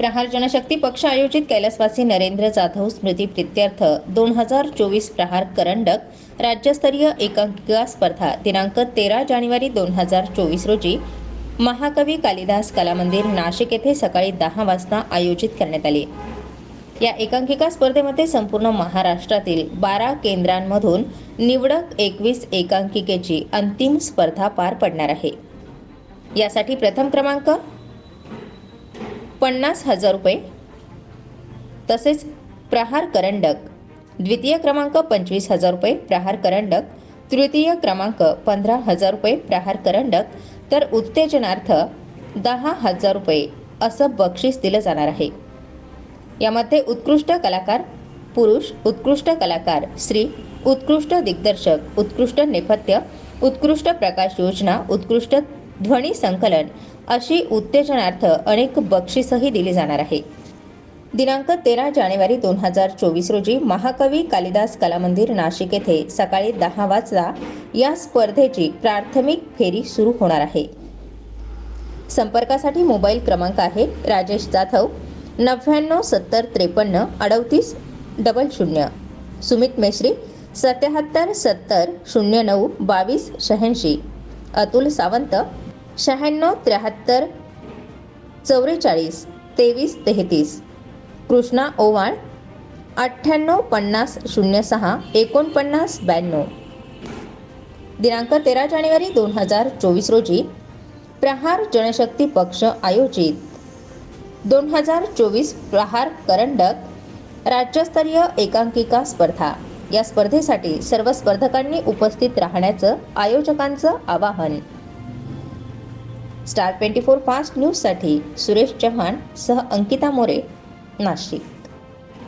प्रहार जनशक्ती पक्ष आयोजित कैलासवासी नरेंद्र जाधव स्मृती प्रित्यर्थ दोन हजार चोवीस प्रहार करंडक राज्यस्तरीय एकांकिका स्पर्धा दिनांक तेरा जानेवारी दोन हजार चोवीस रोजी महाकवी कालिदास कलामंदिर नाशिक येथे सकाळी दहा वाजता आयोजित करण्यात आली. या एकांकिका स्पर्धेमध्ये संपूर्ण महाराष्ट्रातील बारा केंद्रांमधून निवडक एकवीस एकांकिकेची अंतिम स्पर्धा पार पडणार आहे. यासाठी प्रथम क्रमांक पन्नास हजार रुपये. तसेच प्रहार करंडक द्वितीय क्रमांक पंचवीस हजार रुपये प्रहार करंडक तृतीय क्रमांक पंधरा हजार रुपये प्रहार करंडक. तर उत्तेजनार्थ दहा हजार रुपये असं बक्षीस दिलं जाणार आहे. यामध्ये उत्कृष्ट कलाकार पुरुष उत्कृष्ट कलाकार स्त्री उत्कृष्ट दिग्दर्शक उत्कृष्ट नेपथ्य उत्कृष्ट प्रकाश योजना उत्कृष्ट ध्वनी संकलन अशी उत्तेजनार्थ अनेक बक्षीसही दिली जाणार आहे दिनांक तेरा जानेवारी दोन हजार चोवीस रोजी महाकवी कालिदास कलामंदिर नाशिक येथे सकाळी दहा वाजता या स्पर्धेची प्राथमिक फेरी सुरू होणार आहे संपर्कासाठी मोबाईल क्रमांक आहे राजेश जाधव नव्याण्णव सत्तर त्रेपन्न अडतीस डबल शून्य सुमित मेश्री सत्याहत्तर सत्तर शून्य नऊ बावीस शहाऐंशी अतुल सावंत शहाण्णव त्र्याहत्तर चौवेचाळीस तेवीस तेहतीस. कृष्णा ओवाळ अठ्ठ्याण्णव पन्नास शून्य सहा एकोणपन्नास ब्याण्णव. दिनांक तेरा जानेवारी दोन हजार चोवीस रोजी प्रहार जनशक्ती पक्ष आयोजित. दोन हजार चोवीस प्रहार करंडक राज्यस्तरीय एकांकिका स्पर्धा. या स्पर्धेसाठी सर्व स्पर्धकांनी उपस्थित राहण्याचं आयोजकांचं आवाहन. स्टार ट्वेंटी फोर फास्ट न्यूजसाठी सुरेश चव्हाण सह अंकिता मोरे नाशिक.